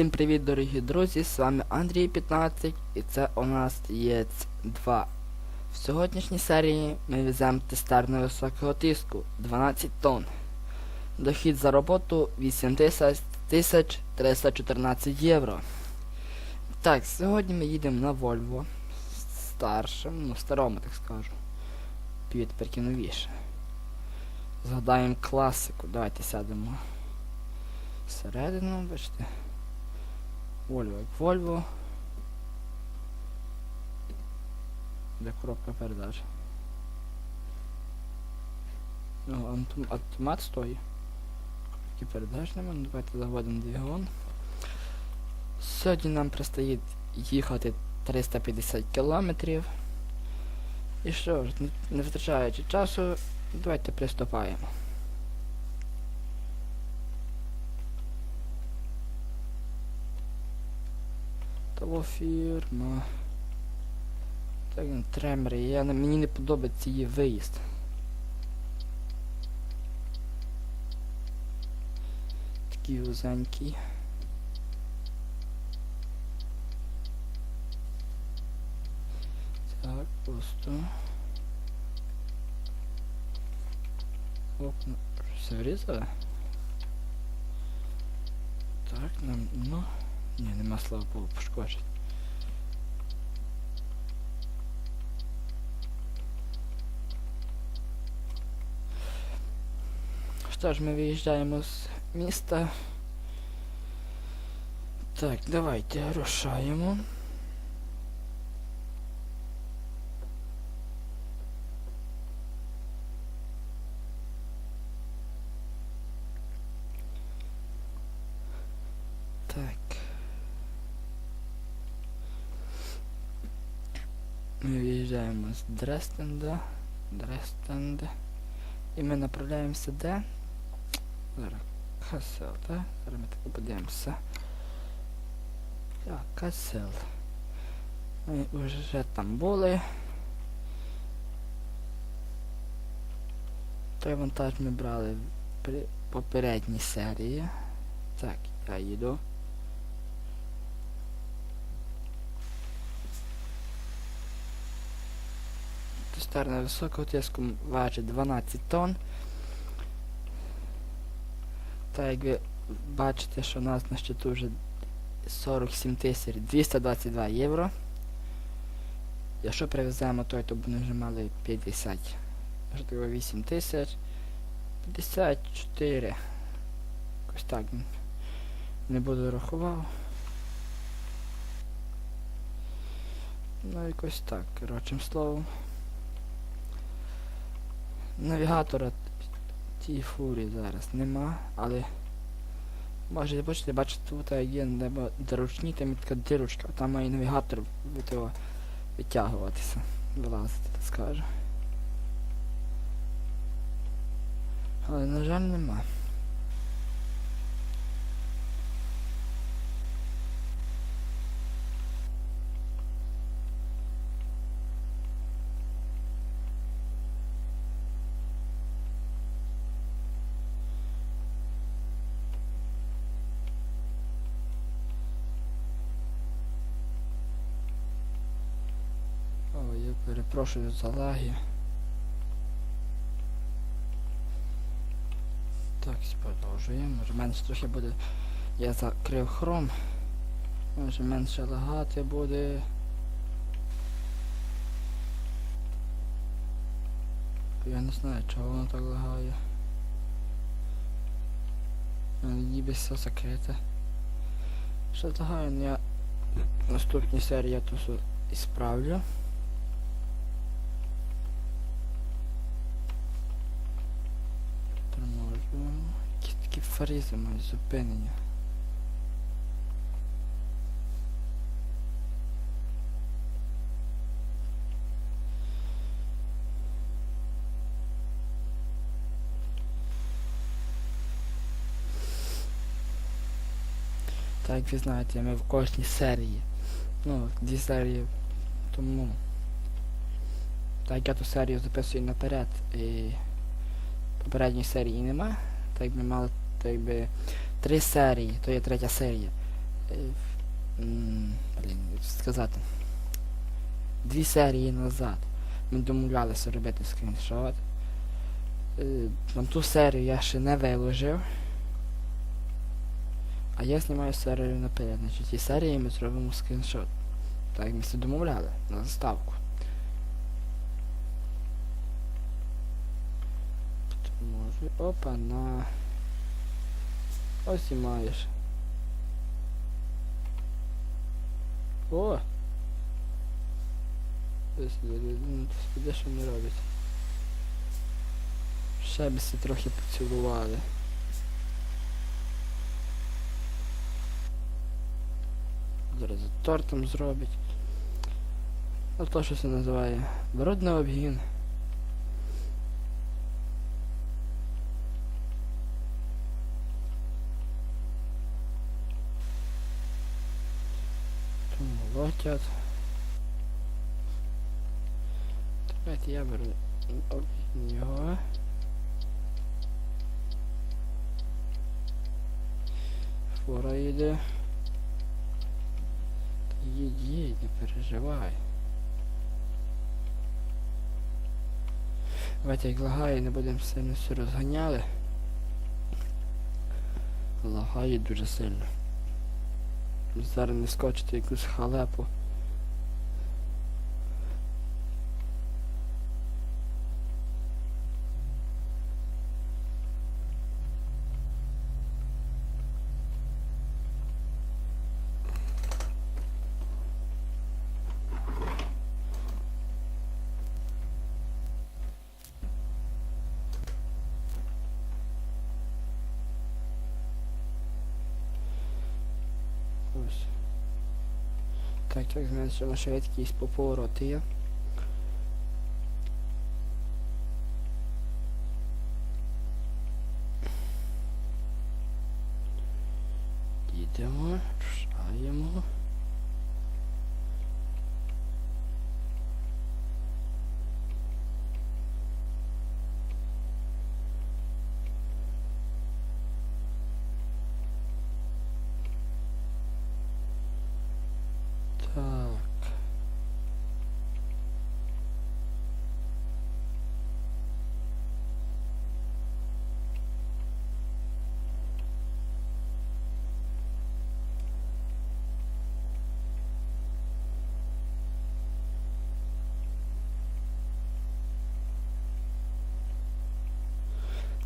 Всім привіт, дорогі друзі! З вами Андрій 15 і це у нас є 2. В сьогоднішній серії ми веземо тестер високого тиску 12 тонн. Дохід за роботу 8314 євро. Так, сьогодні ми їдемо на Volvo. Старшим, ну старому, так скажу. Підперки новіше. Згадаємо класику. Давайте сядемо. Всередину, бачите. Volvo як Volvo. Де коробка передач. Ну, автомат стоїть. Коробки передач нема, ну давайте заводимо двигун. Сьогодні нам предстоїть їхати 350 кілометрів. І що ж, не втрачаючи часу, давайте приступаємо. Того фірма. Так, він тремери. Я, мені не подобається її виїзд. Такий вузенький. Так, просто. Оп, ну, все врізали? Так, нам, ну. Ні, нема слава Богу, пошкоджень. Що ж, ми виїжджаємо з міста. Так, давайте рушаємо. Так. Ми виїжджаємо з Дрестенда. Дрестенда. І ми направляємося де? Зараз. Касел, так? Зараз ми так подивимося. Так, Касел. Ми вже там були. Той вантаж ми брали при попередній серії. Так, я їду. Тестер на високого тиску важить 12 тонн. Та як ви бачите, що у нас на щиту вже 47 тисяч 222 євро. Якщо привеземо той, то б вони вже мали 50. Якщо такого 8 тисяч. 54. Якось так. Не буду рахував. Ну якось так, коротшим словом. Навігатора тій фурі зараз нема, але можете бачите, бачите, тут є доручні, там така дирочка, там має навігатор від витягуватися, вилазити, так скажу. Але, на жаль, нема. О, я перепрошую за лаги. Так, продовжуємо. Може менше трохи буде. Я закрив хром. Може менше лагати буде. Я не знаю, чого воно так лагає. Ніби все закрите. Що лагає, ну я наступній серії я то все ісправлю. Такі зупинення. Так, ви знаєте, ми в кожній серії. Ну, дві серії тому. Так я ту серію записую наперед і попередньої серії нема. Так би мали так би три серії, то є третя серія. е, блін, сказати. Дві серії назад ми домовлялися робити скріншот. Е, На ту серію я ще не виложив. А я знімаю серію наперед. Значить, ці серії ми зробимо скріншот. Так як ми все домовляли на заставку. Може. Опа, на. Ось і маєш. О! Ось ну, де що не робить. Ще би се трохи поцілували. Зараз тортом зробить. Ну то, що це називає. Брудний обгін. Тут молотять. Давайте я беру обгін його. Фора йде. Їдь, не переживай. Давайте як лагає, не будемо сильно все розганяли. Лагає дуже сильно. Зараз не скочити якусь халепу. Так, так, зменшимо швидкість по повороту є. Їдемо,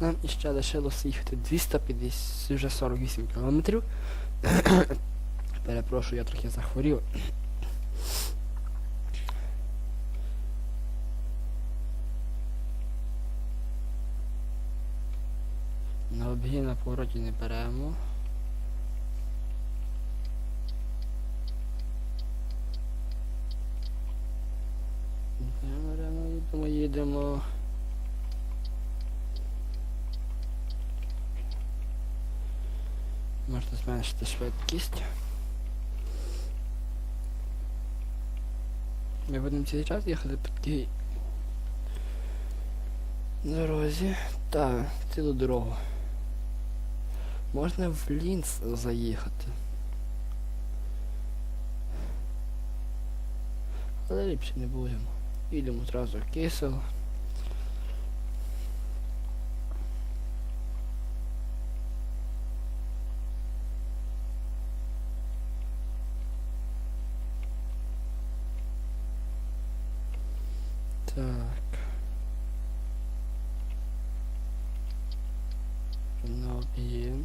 Нам іще лишилося їхати 250, вже 48 кілометрів. Перепрошую, я трохи захворів. На обгін на повороті не беремо. Їдемо, їдемо. Можна зменшити швидкість. Ми будемо цей час їхати по такій дорозі. Так, цілу дорогу. Можна в Лінц заїхати. Але ліпше не будемо. Їдемо одразу в кисел. Об'єм.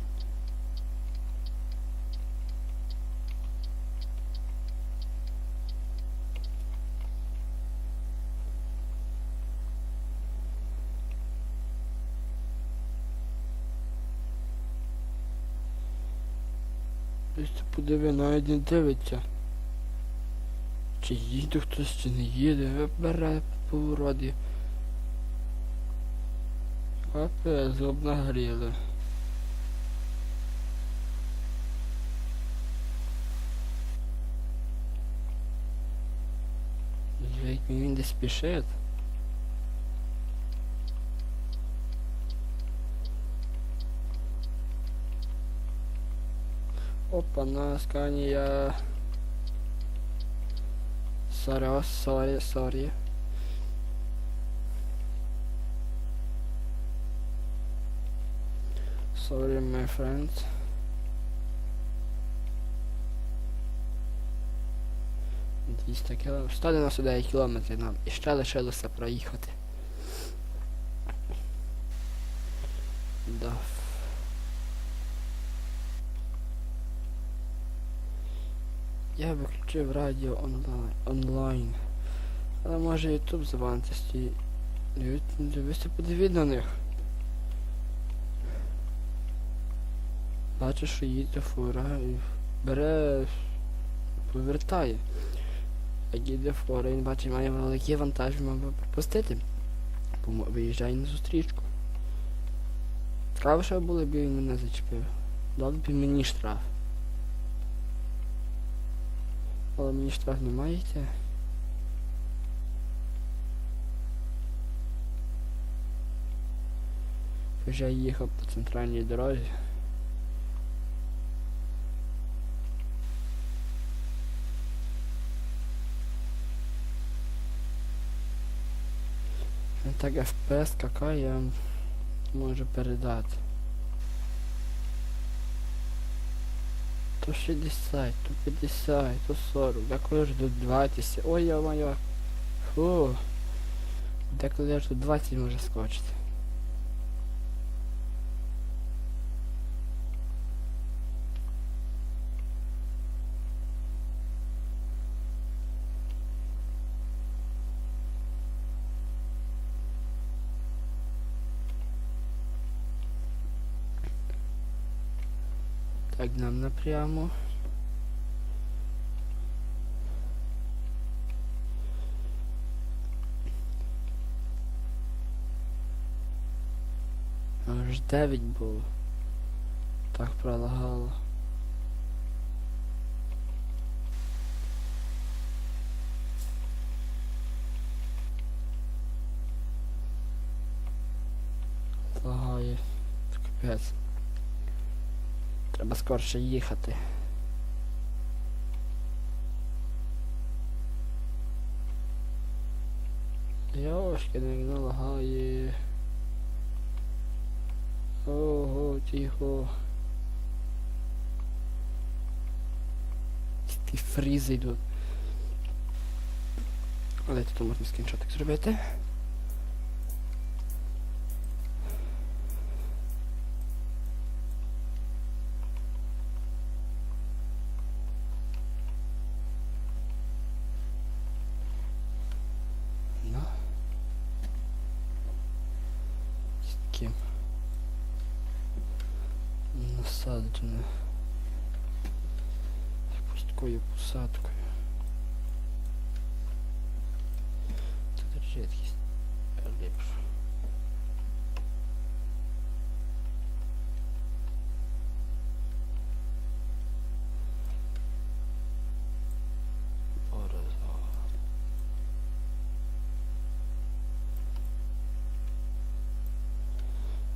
Ось ти подиви, навіть не дивиться. Чи їде хтось, чи не їде, бере по вроді. Капець, обнагріли. Як він десь спішить. Оп. Опана, Сканія. Сорі, сорі, сорі. Sorry, my friends. Кілометрів. 199 кілометрів нам і ще лишилося проїхати. Я виключив радіо онлайн. онлайн. Але може YouTube завантажити. Дивися, подивіть на них. Бачу, що їде фура і бере, повертає. Як їде фура, він бачить, має великий вантаж, мав пропустити. Виїжджає на зустрічку. Що було б він мене зачепив. Дав б мені штраф. Але мені штраф не маєте. Вже їхав по центральній дорозі. Так FPS какая я можу передати. То 60, то 50, то 40, деколи ж до 20. Ой я моя. Фу. Деколи аж до 20 може скочити. Нам напрямо. Аж 9 було. Так пролагало. Лагає. Капець. Треба скорше їхати. Йошки, не налагає. Ого, тихо. Ті фрізи йдуть. Але тут можна скріншотик зробити. З насаджені пусткою посадкою. Тут рідкість ліпше.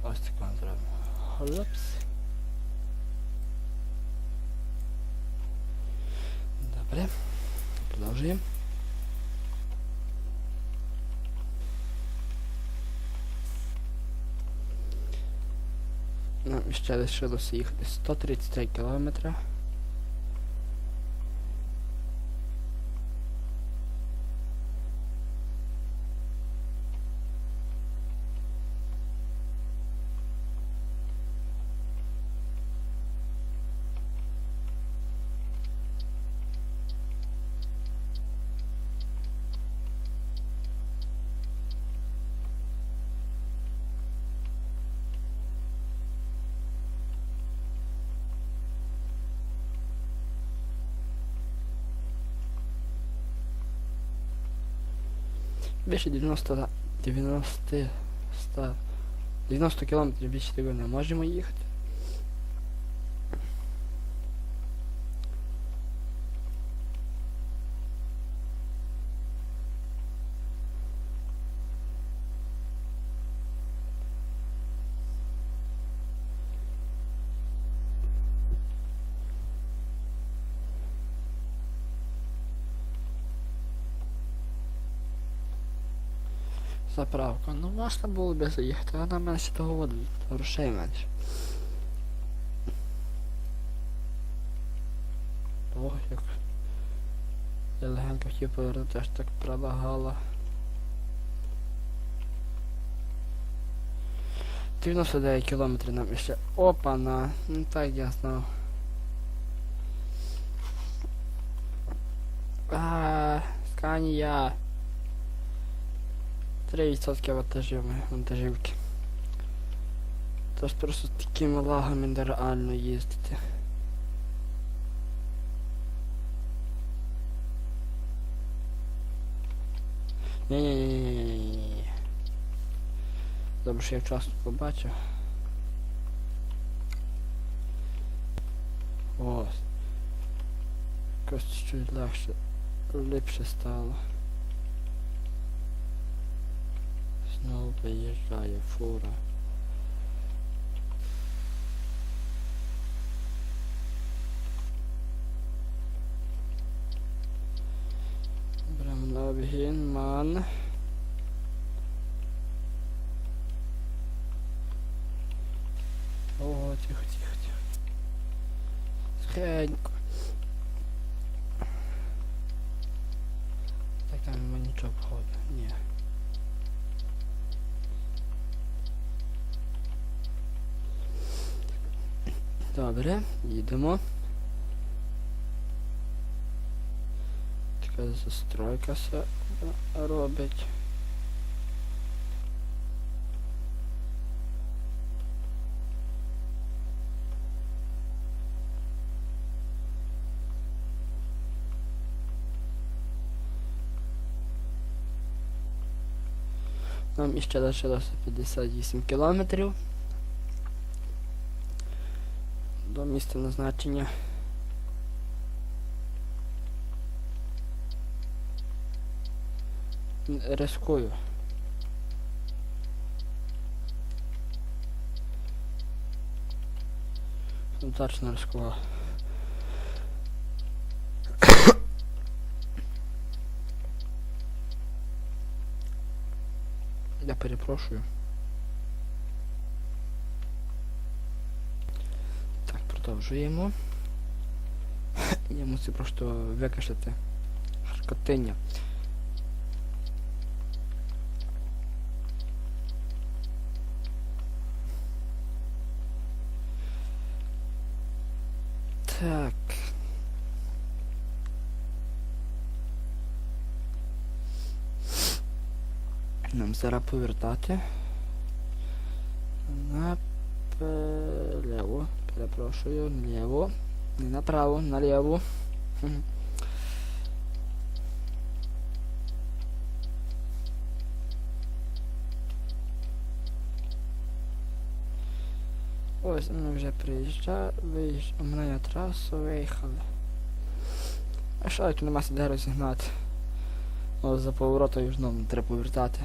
Ось так вам зробимо. Хлопс. Добре. Продовжуємо. Нам ще лишилося їхати 133 кілометри. Більше 90 90 100 90 кілометрів більше того не можемо їхати. Заправка. Ну можна було би заїхати, а на менше того воду, грошей менше. Ох, як. Я легенько хотів повернути, аж так пролагала. 99 кілометрів нам ще. Опа-на. Ну так я знав. А, Сканія. 3% вантажів, вантажівки. Тож просто такими лагами нереально їздити. Ні-ні-ні-ні-ні-ні. Добре, що я вчасно побачив. Ось. Якось чуть легше, ліпше стало. Знову виїжджає фура. Добре, їдемо. Така застройка се робить. Нам іще лишилося 58 кілометрів до місця назначення. Рискую. Точно рискував. Я перепрошую. Продовжуємо. Я мусив просто викашати шкотиння. Так. Нам зараз повертати. Перепрошую, наліво. Не направо, наліво. Ось ми вже приїжджали, виїжджали, ми на трасу виїхали. А що, як нема де розігнати? О, за поворотом знову треба повертати.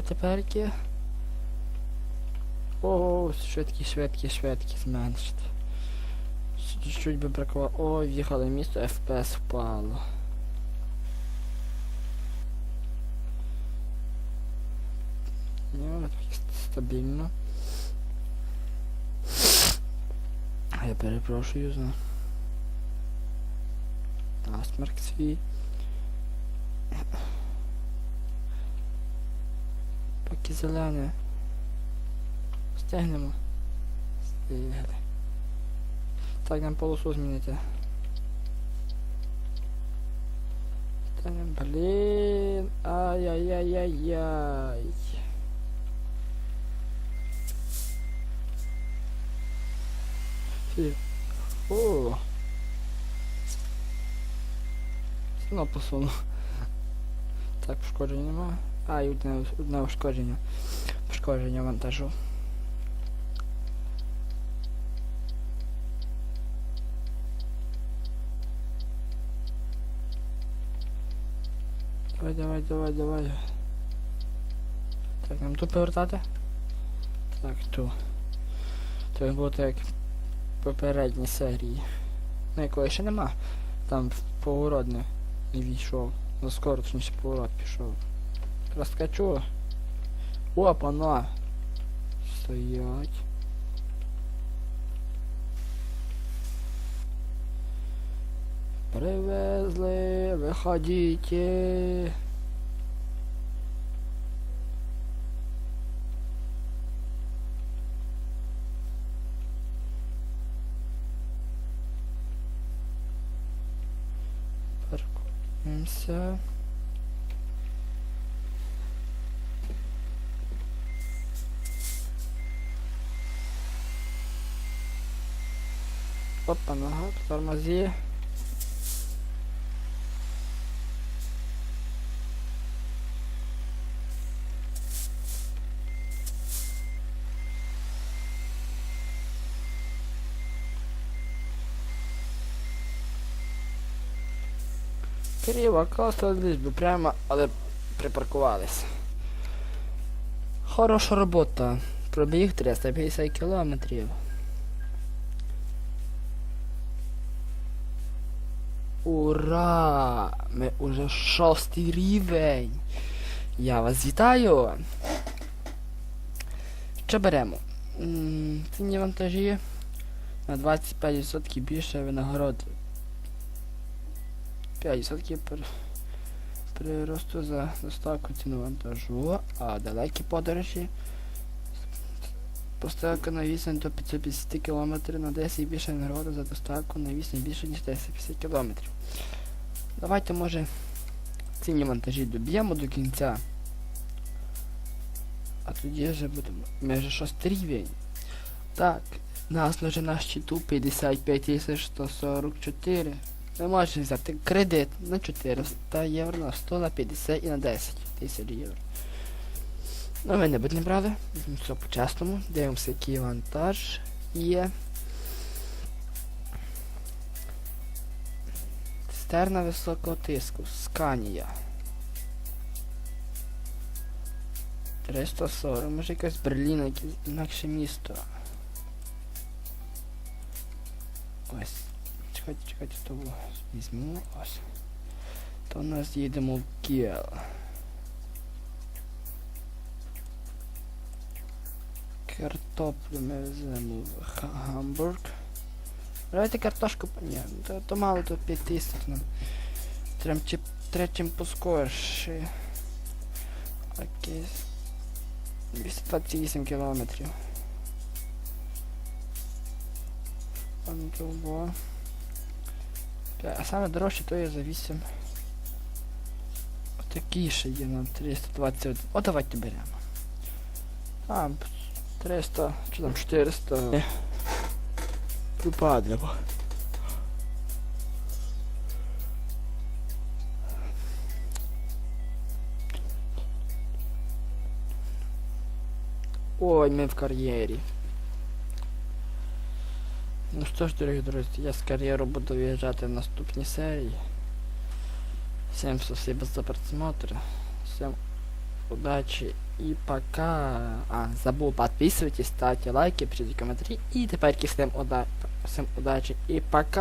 Направо теперки. О, швидкість, швидкість, швидкість зменшити. Чуть-чуть би бракувало. О, в'їхали місто, FPS впало. Ну, стабільно. Я перепрошую за насмерк свій. Поки зелене. Стягнемо. Стягли. Так, нам полосу змінити. Стягнемо. Блін. Ай-яй-яй-яй-яй. Фі. О. Сильно посунув. Так, пошкоджень нема. А, і одне, одне ушкодження. Пошкодження вантажу. Давай, давай, давай, давай. Так, нам тут повертати? Так, ту. Як було так як в попередній серії. Ну, якої ще нема. Там в поворот не, війшов. Ну скоро точніше поворот пішов. Розкачу. Опа, на. Стоять. Привезли, виходите. Паркуємося. Опа, нога, тормози. Криво, класно би прямо, але припаркувались. Хороша робота. Пробіг 350 кілометрів. Ура! Ми уже шостий рівень. Я вас вітаю. Що беремо? М, Цінні вантажі на 25% більше винагороди. 5% приросту за доставку ціну вантажу, а далекі подорожі Поставка на відстань до 550 км на 10 більше нагорода за доставку на відстань більше ніж 1050 км. Давайте може ціні вантажі доб'ємо до кінця. А тоді вже будемо. Ми вже шостий рівень. Так, нас вже на щиту 55 144. Ми можемо взяти кредит на 400 євро, на 100, на 50 і на 10 тисяч євро. Ну, ми не будемо брали. Все по-чесному. Дивимося, який вантаж є. Цистерна високого тиску. Сканія. 340. Може якась Берліна, якесь інакше місто. Ось. Чекайте, чекайте, то візьму. Ось. То у нас їдемо в Кіел. Картоплю ми веземо в Ха- Гамбург. Давайте картошку, ні, то, то мало, то 5 тисяч нам. Треба чим, треба чим поскорше. Окей. 228 кілометрів. Антово. А саме дорожче то є за 8. Отакі ще є на 321. О, давайте беремо. А, 300, чи там 400. Випадемо. Ой, ми в кар'єрі. Ну що ж, дорогі друзі, я з кар'єру буду виїжджати в наступній серії. Всем спасибо за просмотр. Всем удачи и пока. А, забыл, подписывайтесь, ставьте лайки, пишите комментарии. И теперь всем, уда всем удачи и пока.